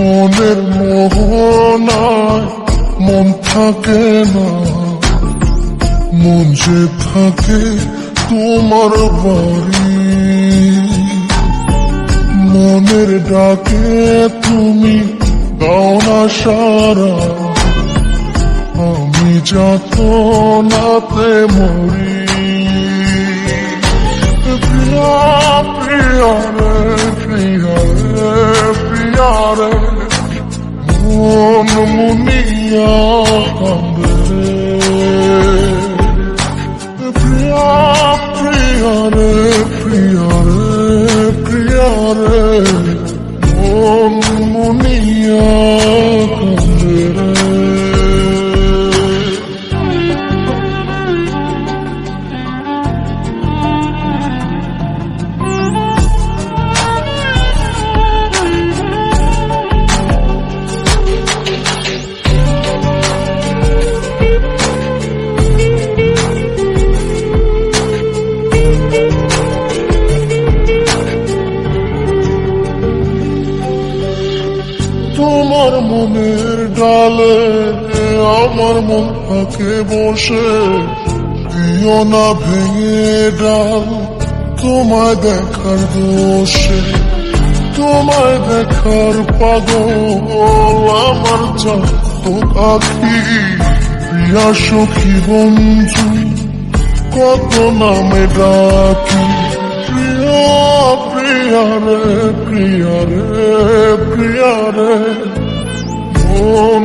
মনের মোহনায় মন থাকে না। মন যে থাকে তোমার বাড়ি। মনের ডাকে তুমি দাও না সারা। আমি যত নাতে মরি। প্রিয়া প্রিয়া প্রিয়া প্রিয়া রে মন মুনিয়া কান্দে প্রিয়া প্রিয়া রে প্রিয়া মনের ডালে আমার মন থাকে বসে। দিও না ভেঙে ডাল, তোমায় দেখার দোষে তোমায় দেখার পাগল, আমার চাঁদ আখি প্রিয়া সখী বন্ধু, কত নামে ডাকি। প্রিয়া প্রিয়া রে প্রিয়া রে প্রিয়া রে। মন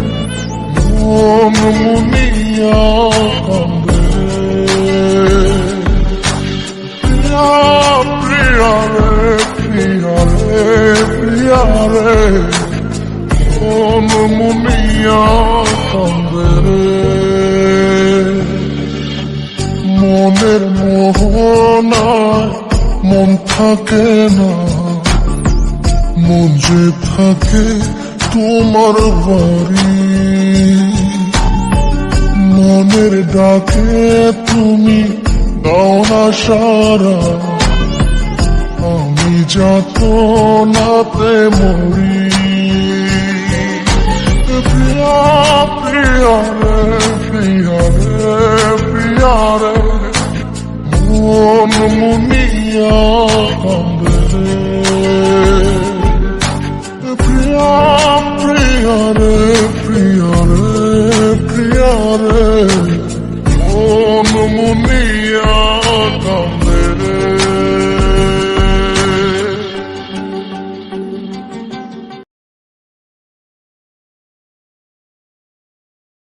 মনের মোহনায় মন থাকে না মন যে থাকে তোমার বাড়ি। ডাকে তুমি দাও না সারা। আমি যত নাতে মরি। প্রিয়া প্রিয়া রে, প্রিয়া মন মুনিয়া